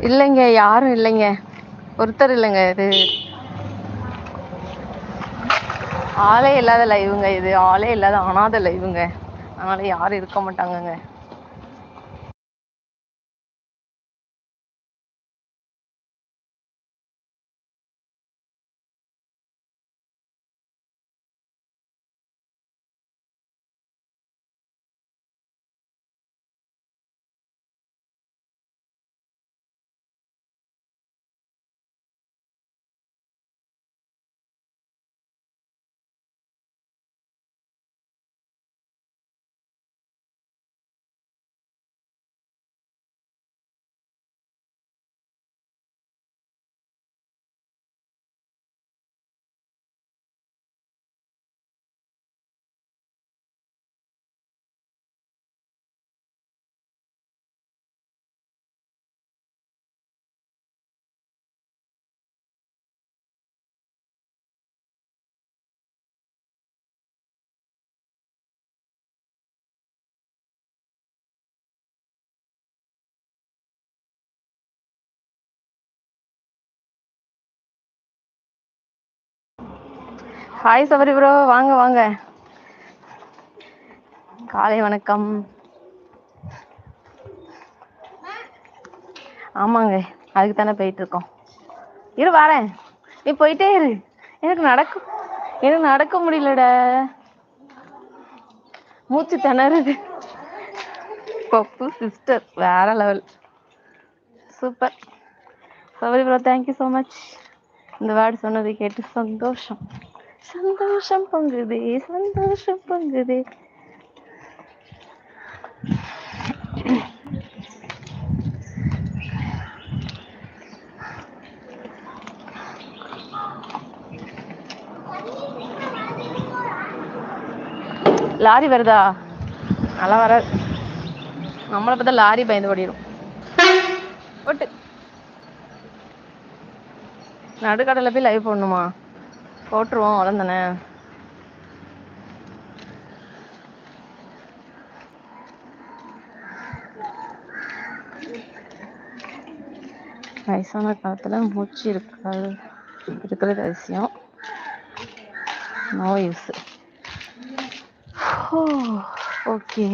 இல்லைங்க யாரும் இல்லைங்க. ஒருத்தர் இல்லைங்க இது. ஆளே இல்லாத லைவுங்க இது. ஆளே இல்லாத அனாத லைவுங்க அதனால யாரும் இருக்க மாட்டாங்கங்க. ஹாய் சபரி ப்ரோ வாங்க வாங்க. காலை வணக்கம். ஆமாங்க. அதுக்கு தானே போயிட்டு இருக்கோம் இரு வரேன். நீ போயிட்டே இரு. எனக்கு நடக்கும் எனக்கு நடக்க முடியலடா. மூச்சு திணறுது. பப்பு சிஸ்டர் வேற level super Sabari bro thank you so much இந்த வேர்டு சொன்னதை கேட்டு சந்தோஷம். சந்தோஷம் பொங்குதே சந்தோஷம் பொங்குதே. லாரி வருதா? நல்லா வராது. நம்மளை பார்த்தா லாரி பயந்து ஓடிடும் ஓட்டு. நடுக்கடலை போய் லைவ் போடணுமா? போட்டுருவோம் அவ்வளோதானே வயசான காலத்துல மூச்சு இருக்காது. இருக்கிறது அவசியம் நோ யூஸ் ஓகே.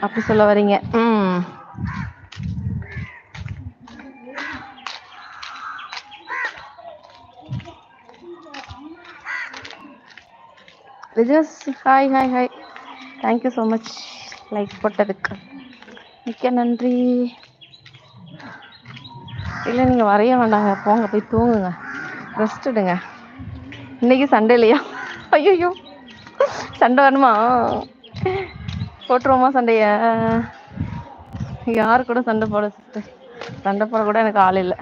அப்படி சொல்ல வரீங்க. ம். Ridges hi hi hi thank you so much like போட்டதுக்கு. மிக்க நன்றி. இல்லை நீங்கள் வரைய வேண்டாங்க. போங்க போய் தூங்குங்க. ரெஸ்ட் எடுங்க. இன்னைக்கு சண்டே இல்லையா ஐயோ சண்டை வருமா? போட்டுருவோமா சண்டையை? யாரு கூட சண்டை போட சண்டை போட கூட எனக்கு ஆள் இல்லை.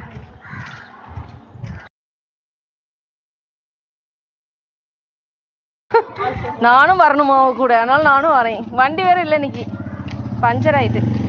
நானும் வரணுமா அவ கூட. அதனால நானும் வரேன். வண்டி வேற இல்லை இன்னைக்கு. பஞ்சர் ஆயிட்டு.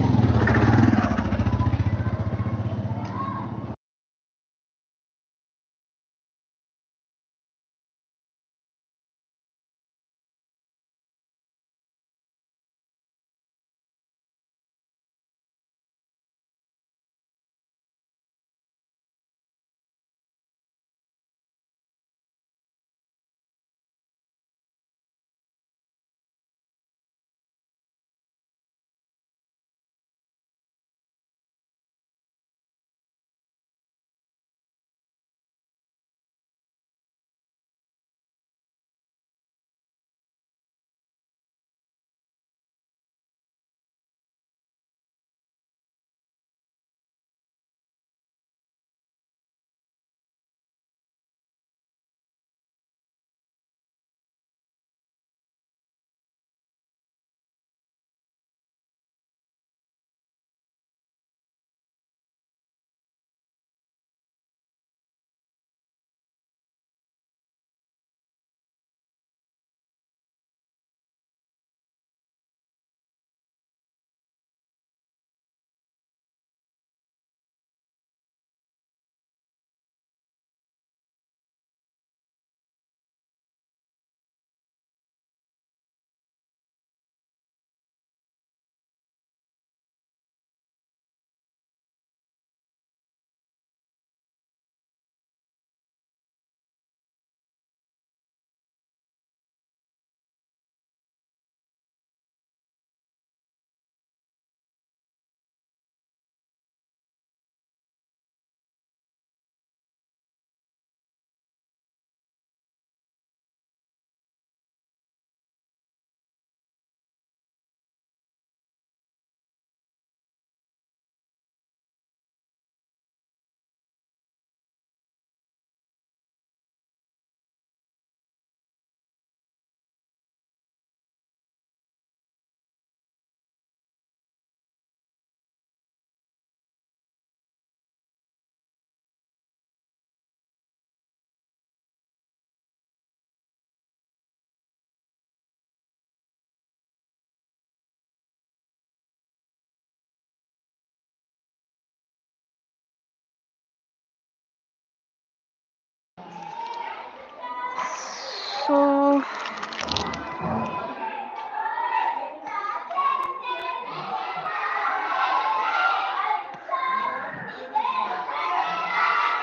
அச்சோ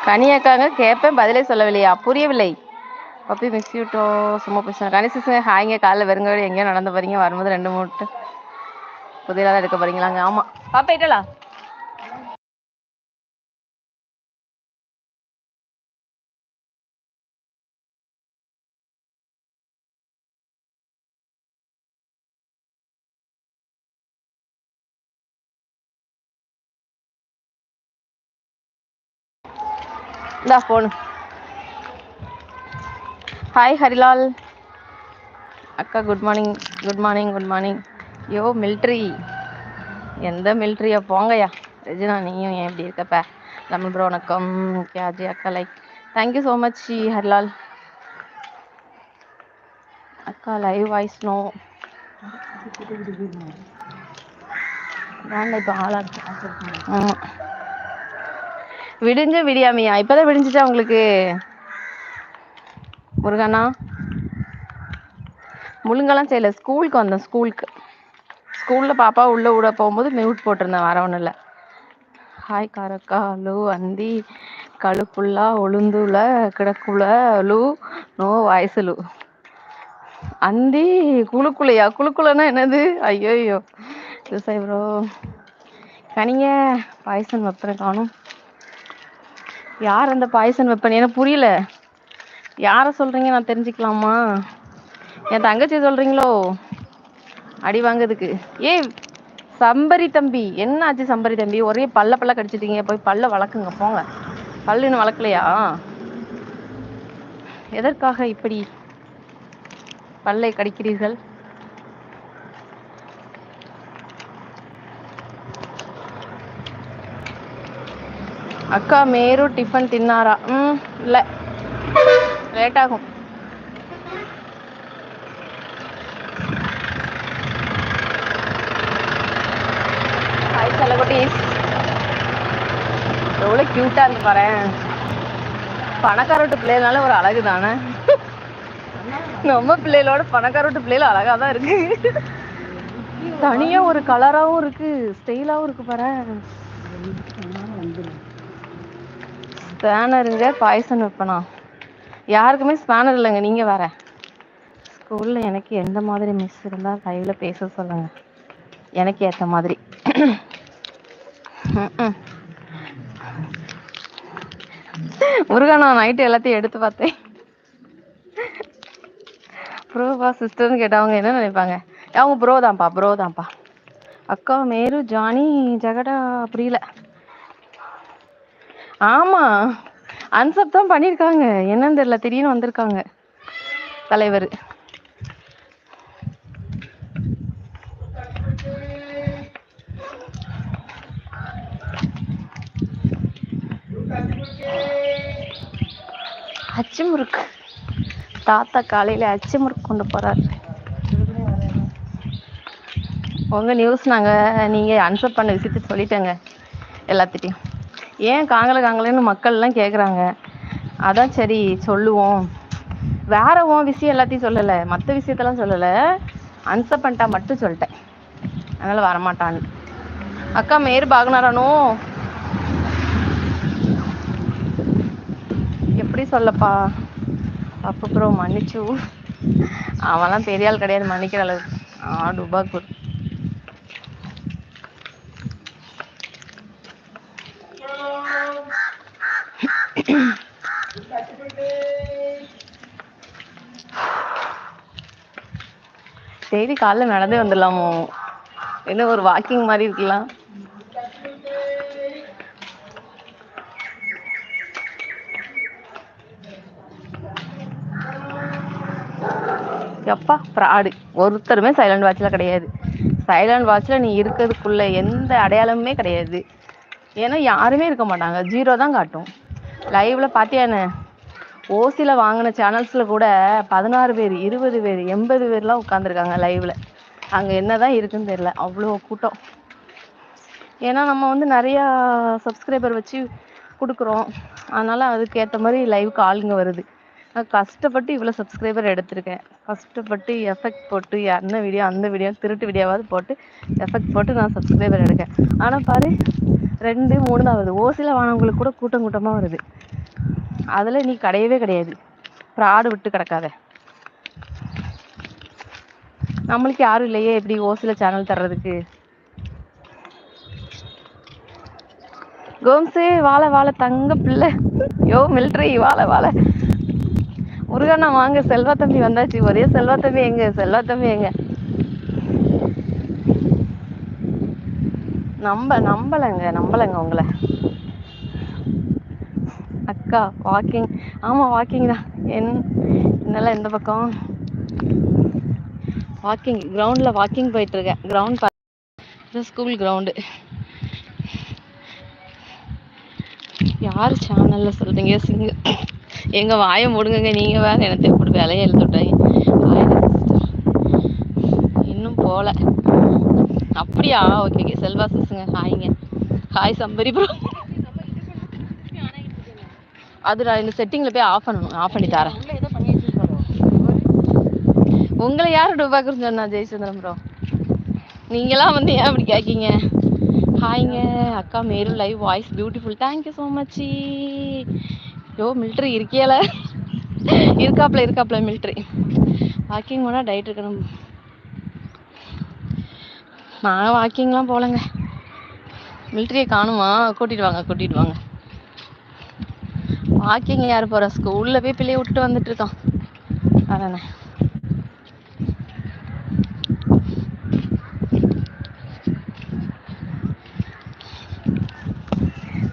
கனியாக்காங்க கேட்பேன் பதிலே சொல்லவில்லையா? புரியவில்லை. பப்பி மிஸ் விட்டோம் சும்மா பேசுகிறேன் கனி சிசுங்க ஹாய்ங்க. காலைல வெறுங்க எங்கேயோ நடந்து போறீங்க. வரும்போது ரெண்டு மூட்டு புதியதாக தான் எடுக்க போறீங்களாங்க. ஆமாம் பாப்பா இட்டலா இந்தா போனு ஹாய் ஹரிலால் அக்கா good morning good morning good morning yo military எந்த மில்ட்ரியா போங்கய்யா. ரெஜினா நீயும் ஏன் இப்படி இருக்கப்ப? தமிழ் ப்ரோ வணக்கம். கேஜி அக்கா like thank you so much Harilal அக்கா லைவ் வாய்ஸ் நோ இப்போ ஆளாக ஆமாம் விடிஞ்ச விடியாமையா? இப்பதான் விடிஞ்சிச்சா உங்களுக்கு? முருகண்ணா முழுங்கெல்லாம் செய்யல. ஸ்கூலுக்கு வந்தேன் ஸ்கூலுக்கு. ஸ்கூல்ல பாப்பா உள்ள விட போகும்போது மியூட் போட்டிருந்தேன் வர ஒன்றும் இல்லை. ஹாய் காரக்கா லூ அந்தி கழுப்புள்ளா உளுந்துல கிடக்குல லூ நோ வாய்ஸ் லூ. அந்தி குழுக்குலையா? குழுக்குலன்னா என்னது? ஐயோ ஐயோ விவசாயி ப்ரோ கனிங்க பாயசம் வைப்பேன் காணும் யார் அந்த பாயசன் வைப்பேன் எனக்கு புரியல. யாரை சொல்கிறீங்க நான் தெரிஞ்சுக்கலாமா? என் தங்கச்சி சொல்கிறீங்களோ அடி வாங்குறதுக்கு. ஏய் சம்பரி தம்பி. என்ன ஆச்சு சம்பரி தம்பி? ஒரே பல்ல பல்ல கடிச்சிட்டீங்க. போய் பல்ல வளர்க்குங்க போங்க. பல்லுன்னு வளர்க்கலையா? எதற்காக இப்படி பல்லை கடிக்கிறீர்கள்? அக்கா மேரு டிஃபன் தின்னாரா? ம் இல்லை. லேட் ஆகும் ஹாய் செலகுட்டீஸ் எவ்வளோ க்யூட்டாக இருந்து பாரேன். பணக்காரோட்டு பிள்ளைனால ஒரு அழகு தானே? நம்ம பிள்ளைகளோட பணக்காரோட்டு பிள்ளைகள் தான் இருக்கு. தனியாக ஒரு கலராகவும் இருக்கு ஸ்டைலாகவும் இருக்கு பாரு ஸ்பேனருங்க பாய்சன் வைப்பனா யாருக்குமே ஸ்பேனர் இல்லைங்க நீங்கள் வேற. ஸ்கூலில் எனக்கு எந்த மாதிரி மிஸ் இருந்தால் லைவ்ல பேச சொல்லுங்க. எனக்கு ஏற்ற மாதிரி. ம்ம். முருகன் நான் நைட்டு எல்லாத்தையும் எடுத்து பார்த்தேன். ப்ரோவா சிஸ்டர்னு கேட்டவங்க என்ன நினைப்பாங்க? அவங்க ப்ரோ தான்ப்பா ப்ரோ தான்ப்பா. அக்கா மேரு ஜானி ஜெகடா புரியல. ஆமா. அன்சப் தான் பண்ணியிருக்காங்க என்னன்னு தெரியல திடீர்னு வந்திருக்காங்க தலைவர். அச்சு முறுக்கு தாத்தா காலையில அச்சு முறுக்கு கொண்டு போறாரு. உங்க நியூஸ் நாங்க நீங்க அன்சர் பண்ண விஷயத்த சொல்லிட்டேங்க எல்லாத்திட்டையும். ஏன் காங்கல காங்கலன்னு மக்கள்லாம் கேட்குறாங்க அதான் சரி சொல்லுவோம். வேற உன் விஷயம் எல்லாத்தையும் சொல்லலை. மற்ற விஷயத்தெல்லாம் சொல்லலை. அன்சர் பண்ணிட்டா மட்டும் சொல்லிட்டேன். அதனால வரமாட்டான்னு. அக்கா மேரு பாகனாரானோ எப்படி சொல்லப்பா? அப்போ ப்ரோ மன்னிச்சு அவன்லாம் பெரிய ஆள் கிடையாது மன்னிக்கிற அளவுக்கு. ஆ டுபாக்கூர் டெய்லி காலைல நடந்தே வந்துடலாமோ? என்ன ஒரு வாக்கிங் மாதிரி இருக்கலாம். எப்பா ப்ராடு ஒருத்தருமே சைலண்ட் வாட்ச்ல கிடையாது. சைலண்ட் வாட்ச்ல நீ இருக்கிறதுக்குள்ள எந்த அடையாளமுமே கிடையாது. ஏன்னா யாருமே இருக்க மாட்டாங்க. ஜீரோ தான் காட்டும். லைவ்ல பாத்தியானே ஓசியில் வாங்கின சேனல்ஸ்ல கூட பதினாறு பேர் இருபது பேர் எண்பது பேர்லாம் உட்காந்துருக்காங்க லைவ்ல அங்க என்னதான் இருக்குன்னு தெரியல. அவ்வளோ கூட்டம். ஏன்னா நம்ம வந்து நிறையா சப்ஸ்கிரைபர் வச்சு கொடுக்குறோம். அதனால அதுக்கேற்ற மாதிரி லைவுக்கு ஆளுங்க வருது. நான் கஷ்டப்பட்டு இவ்வளோ சப்ஸ்கிரைபர் எடுத்திருக்கேன். கஷ்டப்பட்டு எஃபெக்ட் போட்டு என்ன வீடியோ அந்த வீடியோ திருட்டு வீடியோவாவது போட்டு எஃபெக்ட் போட்டு நான் சப்ஸ்கிரைபர் எடுக்கேன். ஆனால் பாரு ரெண்டு மூணு தான் வருது ஓசியில் வாங்கினவங்களுக்கு கூட கூட்டம் கூட்டமாக வருது. அதில் நீ கிடையவே கிடையாது. அப்புறம் ஆடு விட்டு கிடக்காத. நம்மளுக்கு யாரும் இல்லையே எப்படி ஓசில சேனல் தர்றதுக்கு? கோம்ஸு வாழ வாழ தங்க பிள்ளை. யோ மில்ட்ரி வாழ வாழ. முருகண்ணா வாங்க. செல்வா தம்பி வந்தாச்சு. ஒரே செல்வா தம்பி எங்க? செல்வா தம்பி எங்க? நம்ப நம்பலங்க நம்பலங்க உங்களை. அக்கா வாக்கிங் ஆமாம் வாக்கிங் தான். என் என்னெல்லாம் எந்த பக்கம்? வாக்கிங் கிரவுண்டில் வாக்கிங் போயிட்டுருக்கேன். இருக்கேன் கிரவுண்ட் ஸ்கூல் கிரவுண்டு யார் சேனலில் சொல்கிறீங்க சிங்க எங்கள் வாயை முடுங்குங்க. நீங்கள் வேறு எனக்கு எப்படி வேலையை எழுதி இன்னும் போகல அப்படியா? ஓகே ஓகே செல்வா சிசுங்க ஹாய்ங்க ஹாய் சம்பரி ப்ரோ அது நான் இந்த செட்டிங்கில் போய் ஆஃப் பண்ணணும் ஆஃப் பண்ணி தரேன். உங்களை யார் டுபாக்குன்னு சொன்னா ஜெயச்சந்திரன் ப்ரோ நீங்களாம் வந்து ஏன் அப்படி கேட்கீங்க ஹாய்ங்க அக்கா Meru live voice beautiful thank you so much yo military இருக்கியல. இருக்காப்ல இருக்காப்ல மில்ட்ரி வாக்கிங் போனால் டயட் இருக்கணும். நான் வாக்கிங்லாம் போகலங்க மில்ட்ரியை காணுமா? கூட்டிட்டு வாங்க கூட்டிட்டு வாங்க. வாக்கிங் யார் போறா? ஸ்கூலில் போய் பிள்ளைய விட்டு வந்துட்டு இருக்கான். அதானே.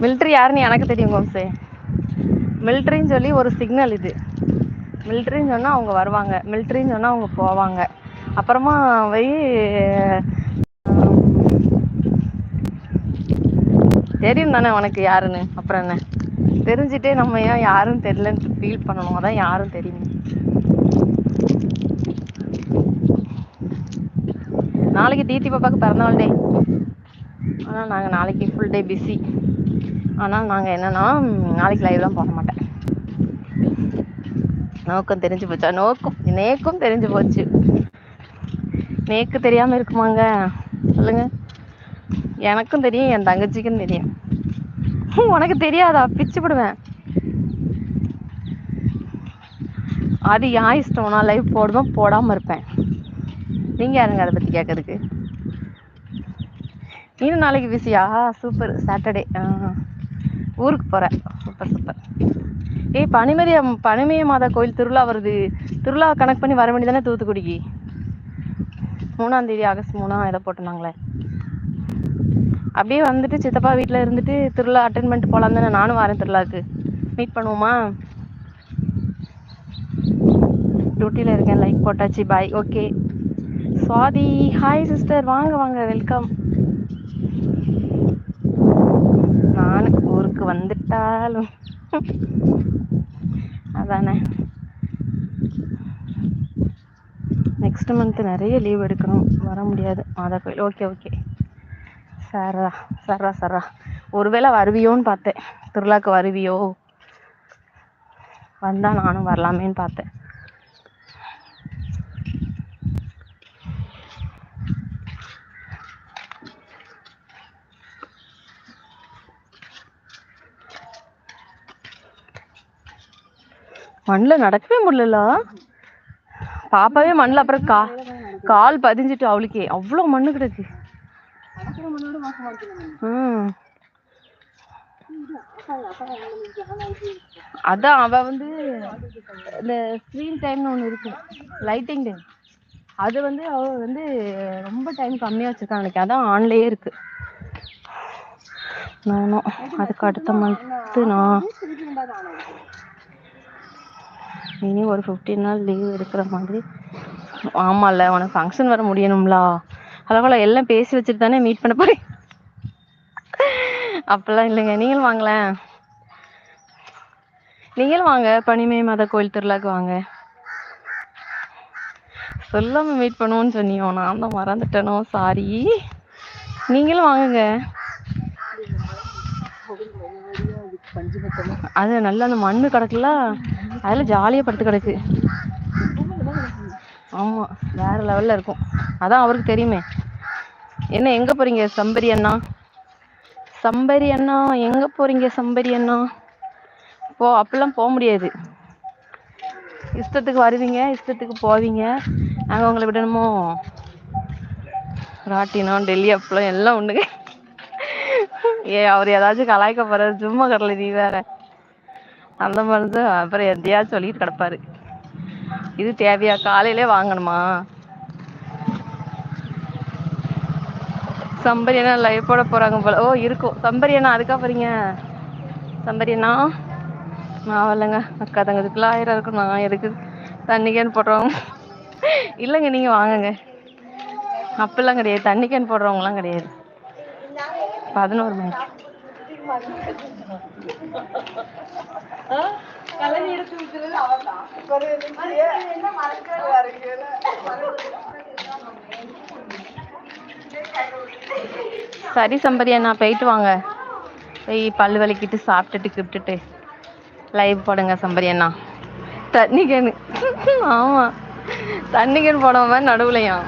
மிலிட்ரி யாருன்னு எனக்கு தெரியும் கோம்சே மிலிட்ரின்னு சொல்லி ஒரு சிக்னல் இது. மிலிட்ரின்னு சொன்னால் அவங்க வருவாங்க. மிலிட்ரின்னு சொன்னால் அவங்க போவாங்க. அப்புறமா போய் தெரியும் தானே உனக்கு யாருன்னு? அப்புறம் என்ன? தெரிஞ்சுட்டே நம்ம ஏன் யாரும் தெரியலன்ட்டு ஃபீல் பண்ணணும்? அதான் யாரும் தெரியும். நாளைக்கு தீதி பாப்பாக்கு பிறந்தநாள் டே ஆனால் நாங்கள் நாளைக்கு ஃபுல் டே பிஸி ஆனால் நாங்கள் என்னன்னா நாளைக்கு லைவ்லாம் போக மாட்டேன். நோக்கம் தெரிஞ்சு போச்சா? நோக்கம் நேக்கும் தெரிஞ்சு போச்சு. நேக்கு தெரியாமல் இருக்குமாங்க? சொல்லுங்க. எனக்கும் தெரியும் என் தங்கச்சிக்கும் தெரியும். உனக்கு தெரியாதா? பிச்சு போடுவேன். அது யா இஷ்டம். நான் லைவ் போடுவேன் போடாமல் இருப்பேன். நீங்கள் யாருங்க அதை பற்றி கேட்கறதுக்கு? இன்னும் நாளைக்கு பிஸியா சூப்பர் சாட்டர்டே ஊருக்கு போகிறேன் சூப்பர் சூப்பர் ஏய் பனிமரிய பனிமய மாதா கோயில் திருவிழா வருது. திருவிழா கணக்கு பண்ணி வர வேண்டியதானே தூத்துக்குடிக்கு? மூணாம் தேதி ஆகஸ்ட் மூணாம் இதை போட்டிருந்தாங்களே. அப்படியே வந்துட்டு சித்தப்பா வீட்டில் இருந்துட்டு திருவிழா அட்டன் பண்ணிட்டு போகலாம் தானே நானும் வரேன் திருவிழாக்கு மீட் பண்ணுவோமா? டியூட்டியில் இருக்கேன் லைக் போட்டாச்சு bye okay Swathi hi sister வாங்க வாங்க வெல்கம் நான் ஊருக்கு வந்துட்டாலும். அதானே. நெக்ஸ்ட் மந்த் நிறைய லீவ் எடுக்கணும். வர முடியாது. மாதா கோயில். ஓகே ஓகே சரா சரா சரா. ஒருவேளை வருவியோன்னு பார்த்தேன். திருவிழாக்கு வருவியோ? வந்தா நானும் வரலாமேன்னு பார்த்தேன். மண்ணில் நடக்கவே முடியல பாப்பாவே மண்ணில் அப்புறம் கா கால் பதிஞ்சிட்டு அவளுக்கே. அவ்வளோ மண்ணு கிடக்கு. ம் அதான் அவ வந்து இந்த ஸ்க்ரீன் டைம்னு ஒன்று இருக்கு. லைட்டிங் டைம் அது வந்து அவ வந்து ரொம்ப டைம் கம்மியாக வச்சிருக்காங்க எனக்கு அதான் ஆன்லயே இருக்கு. நானும் அதுக்கு அடுத்த மந்த்து நான். இனி ஒரு ஃபிஃப்டீன் நாள் லீவ் எடுக்கிற மாதிரி. ஆமால்ல உனக்கு ஃபங்க்ஷன் வர முடியணும்ல. அதனால எல்லாம் பேசி வச்சுட்டு தானே மீட் பண்ண போறேன். அப்பெல்லாம் இல்லைங்க. நீங்களும் வாங்களேன் நீங்களும் வாங்க. பனிமய மாதா கோயில் திருவிழாக்கு வாங்க. சொல்லாம மீட் பண்ணுவோன்னு சொன்னியோ நான் தான் மறந்துட்டேனோ. சாரி நீங்களும் வாங்குங்க. அது நல்லா அந்த மண்ணு கிடக்குல அதில் ஜாலியாக படுத்து கிடக்கு. ஆமாம் வேற லெவலில் இருக்கும். அதான் அவருக்கு தெரியுமே. என்ன எங்கே போகிறீங்க சம்பரி அண்ணா? சம்பரி அண்ணா எங்க போறீங்க சம்பரி அண்ணா? போ அப்பல்லாம் போக முடியாது. இஷ்டத்துக்கு வருவீங்க இஷ்டத்துக்கு போவீங்க. நாங்கள் உங்களை விடணுமோ? ராட்டினம் டெல்லி அப்பளம் எல்லாம் உண்டுங்க ஏ அவர் ஏதாச்சும் கலாய்க்க போறாரு சும்மா கடல நீ வேற. அந்த மாதிரிதான் அப்புறம் எதையாச்சும் சொல்லிட்டு கிடப்பாரு. இது தேவையா? காலையிலே வாங்கணுமா? சம்பரி அண்ணா லைவ் போட போறாங்க போல. ஓ இருக்கும். சம்பரி அண்ணா அதுக்காக போறீங்க? சம்பரி அண்ணா நான் வரலங்க அக்கா தங்கத்துக்குள்ள ஆயிரம் இருக்கும். நான் எதுக்கு தண்ணிக்கேன்னு போடுறோம்? இல்லைங்க நீங்க வாங்குங்க. அப்பெல்லாம் கிடையாது. தண்ணிக்கேன் போடுறவங்களாம் போடுறவங்கலாம் கிடையாது. பதினோரு மணி. சரி சம்பரி அண்ணா போயிட்டு வாங்க. போய் பல்லு வலிக்கிட்டு சாப்பிட்டுட்டு கிப்ட்டுட்டு லைவ் போடுங்க சம்பரி அண்ணா. தண்ணி கேனு ஆமா. தண்ணி கேன் போடாம நடுவுலையும்.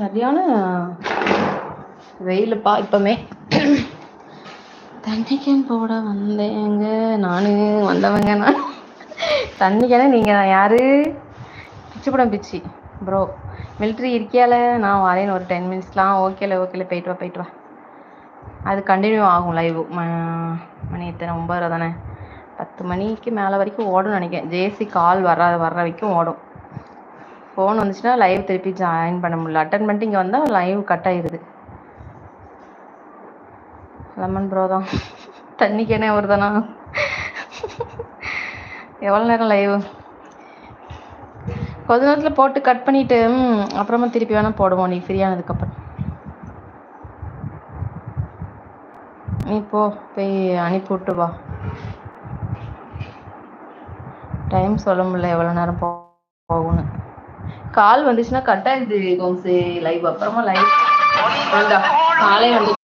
சரியான வெயிலுப்பா இப்பமே. தண்ணி போட வந்தேங்க. நான் வந்தவங்க நான். தண்ணி நீங்கள் நீங்க தான். யாரு? பிச்சு படம் பிச்சு. ப்ரோ மிலிட்ரி இருக்கியால? நான் வரேன் ஒரு டென் மினிட்ஸ்லாம் ஓகேல ஓகேல போயிட்டு வா போயிட்டு வா. அது கண்டினியூ ஆகும் லைவ் மணி எத்தனை? ஒம்பது தானே. பத்து மணிக்கு மேலே வரைக்கும் ஓடும்னு நினைக்கிறேன். ஜேசி கால் வர வர்ற வரைக்கும் ஓடும். ஃபோன் வந்துச்சுன்னா லைவ் திருப்பி ஜாயின் பண்ண முடியல. அட்டன் பண்ணிட்டு இங்கே வந்தால் லைவ் கட் ஆயிடுது லெமன் ப்ரோ தான். தண்ணிக்கேனே ஒரு தானா? எவ்வளோ நேரம் லைவ் கொஞ்ச நேரத்தில் போட்டு கட் பண்ணிட்டு அப்புறமா திருப்பி வேணால் போடுவோம். நீ ஃப்ரீயானதுக்கப்புறம் நீ போ போய் அனுப்பி விட்டு வா. டைம் சொல்ல முடியல எவ்வளோ நேரம் போ போகும்னு. கால் வந்துச்சுன்னா கட் ஆயிடுது கோம்ஸு லைவ் அப்புறமா லைவ் காலே வந்து